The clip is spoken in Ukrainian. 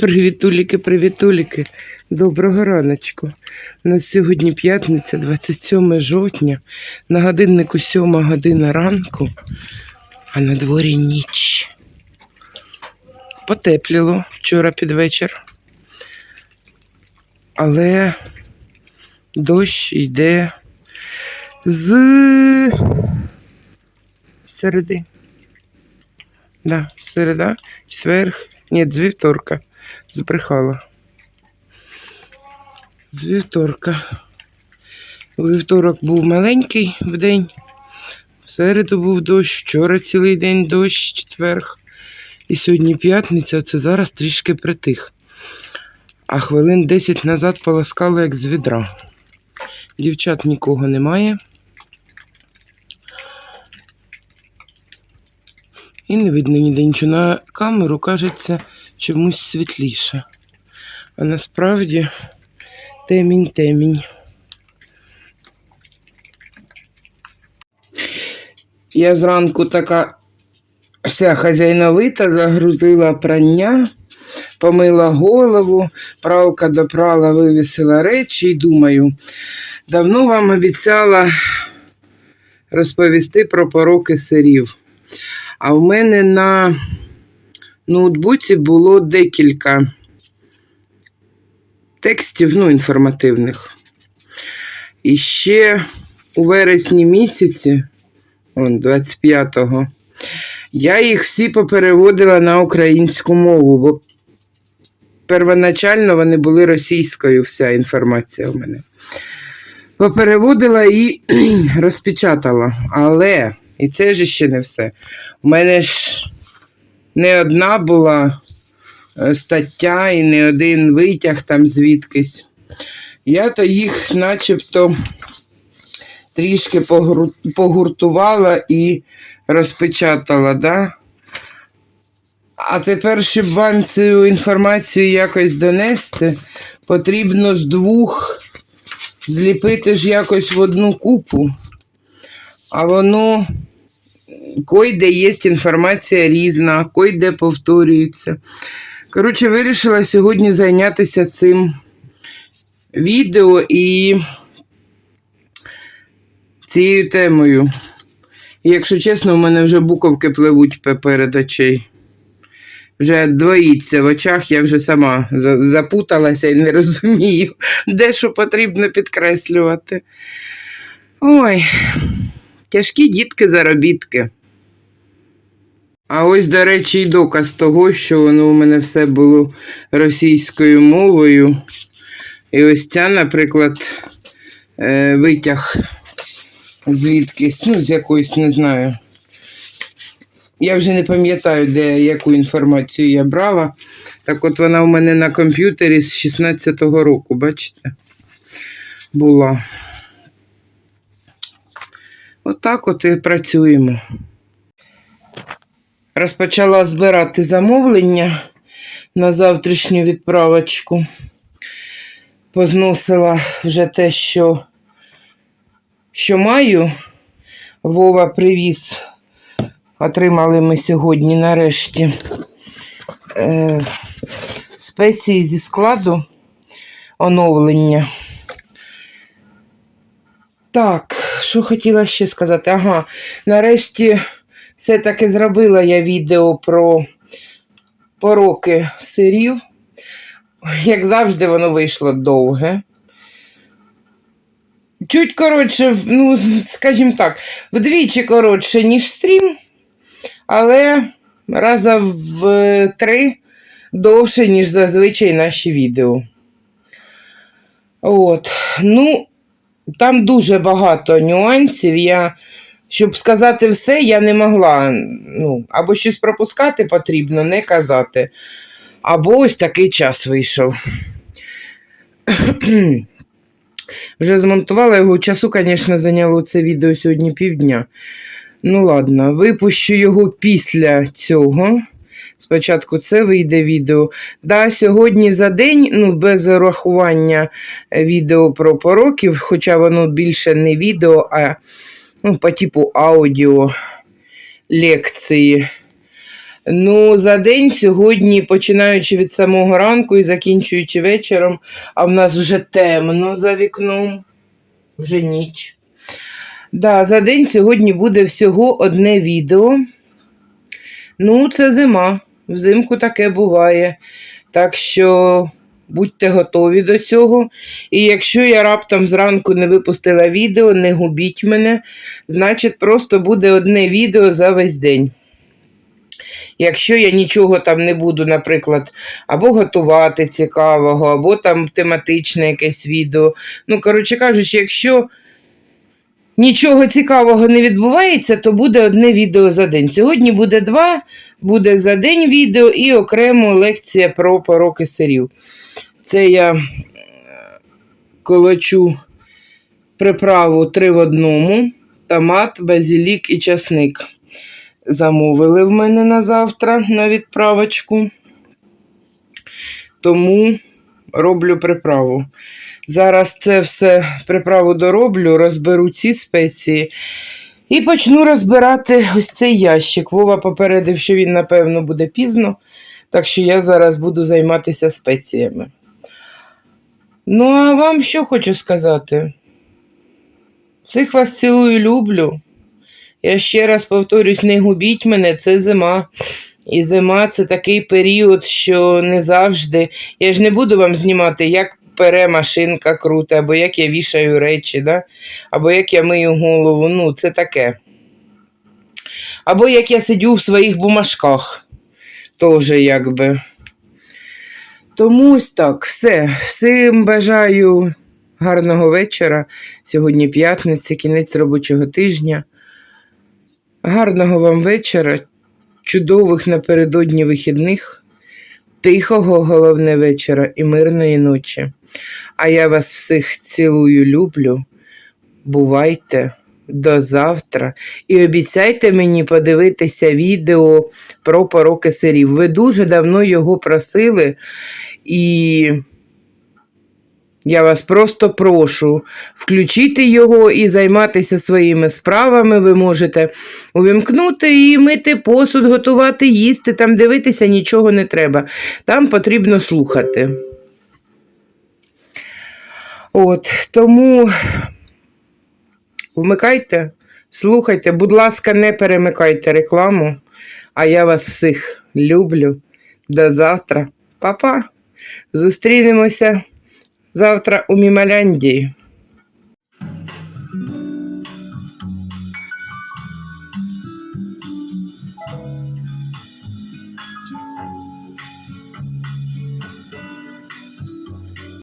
Привітуліки, привітуліки. Доброго раночку. У нас сьогодні п'ятниця, 27 жовтня. На годиннику 7 година ранку, а на дворі ніч. Потепліло вчора під вечір. Але дощ йде з середи. Да, середа, четверг, ні, з вівторка. Збрехала. З вівторка. У вівторок був маленький в день. В середу був дощ, вчора цілий день дощ, четверг. І сьогодні п'ятниця, це зараз трішки притих. А хвилин 10 назад полоскало, як з відра. Дівчат нікого немає. І не видно ніде нічого. На камеру кажеться чомусь світліше. А насправді темінь темінь. Я зранку така вся хазяйновита, загрузила прання, помила голову, пралка допрала, вивісила речі і думаю, давно вам обіцяла розповісти про пороки сирів. А в мене на ноутбуці було декілька текстів, ну, інформативних. І ще у вересні місяці, он, 25-го, я їх всі попереводила на українську мову, бо первоначально вони були російською, вся інформація в мене. Попереводила і розпечатала. Але, і це ж ще не все. У мене ж не одна була е, стаття і не один витяг там звідкись. Я то їх начебто трішки погуртувала і розпечатала, да? А тепер, щоб вам цю інформацію якось донести, потрібно з двох зліпити ж якось в одну купу. А воно койде є інформація різна, койде повторюється. Коротше, вирішила сьогодні зайнятися цим відео і цією темою. І, якщо чесно, у мене вже буковки пливуть перед очей. Вже двоїться в очах, я вже сама запуталася і не розумію, де що потрібно підкреслювати. Ой, тяжкі дітки заробітки. А ось, до речі, і доказ того, що воно у мене все було російською мовою. І ось ця, наприклад, е, витяг звідкись, ну, з якоїсь, не знаю. Я вже не пам'ятаю, де яку інформацію я брала. Так от вона у мене на комп'ютері з 16-го року, бачите? Була. Отак от і працюємо. Розпочала збирати замовлення на завтрашню відправочку. Позносила вже те, що, що маю. Вова привіз. Отримали ми сьогодні нарешті е, спеції зі складу оновлення. Так, що хотіла ще сказати? Ага, нарешті все-таки зробила я відео про пороки сирів. Як завжди, воно вийшло довге. Чуть коротше, ну, скажімо так, вдвічі коротше, ніж стрім, але раза в три довше, ніж зазвичай наші відео. От. Ну, там дуже багато нюансів. Я, щоб сказати все, я не могла. Ну, або щось пропускати потрібно, не казати. Або ось такий час вийшов. Вже змонтувала його. Часу, звісно, зайняло це відео сьогодні півдня. Ну, ладно, випущу його після цього. Спочатку це вийде відео. Да, сьогодні за день, ну, без урахування е, відео про пороків, хоча воно більше не відео, а ну, по типу аудіо лекції. Ну, за день сьогодні, починаючи від самого ранку і закінчуючи вечором, а в нас вже темно за вікном, вже ніч. Да, за день сьогодні буде всього одне відео. Ну, це зима. Взимку таке буває. Так що будьте готові до цього. І якщо я раптом зранку не випустила відео, не губіть мене, значить, просто буде одне відео за весь день. Якщо я нічого там не буду, наприклад, або готувати цікавого, або там тематичне якесь відео. Ну, коротше кажучи, якщо нічого цікавого не відбувається, то буде одне відео за день. Сьогодні буде два, буде за день відео і окремо лекція про пороки сирів. Це я е, колочу приправу три в одному, томат, базилік і часник. Замовили в мене на завтра на відправочку. Тому роблю приправу. Зараз це все приправу дороблю, розберу ці спеції і почну розбирати ось цей ящик. Вова попередив, що він, напевно, буде пізно, так що я зараз буду займатися спеціями. Ну, а вам що хочу сказати? Всіх вас цілую, люблю. Я ще раз повторюсь, не губіть мене, це зима. І зима це такий період, що не завжди. Я ж не буду вам знімати, як пере машинка крута, або як я вішаю речі, да? або як я мию голову. Ну, це таке. Або як я сидю в своїх бумажках. Тоже якби. Тому ось так, все. Всім бажаю гарного вечора. Сьогодні п'ятниця, кінець робочого тижня. Гарного вам вечора, чудових напередодні вихідних, тихого головне вечора і мирної ночі. А я вас всіх цілую, люблю. Бувайте до завтра. І обіцяйте мені подивитися відео про пороки сирів. Ви дуже давно його просили, і я вас просто прошу включити його і займатися своїми справами. Ви можете увімкнути і мити посуд, готувати, їсти, там дивитися нічого не треба. Там потрібно слухати. От, тому вмикайте, слухайте, будь ласка, не перемикайте рекламу, а я вас всіх люблю. До завтра. Па-па. Зустрінемося завтра у Мімаляндії.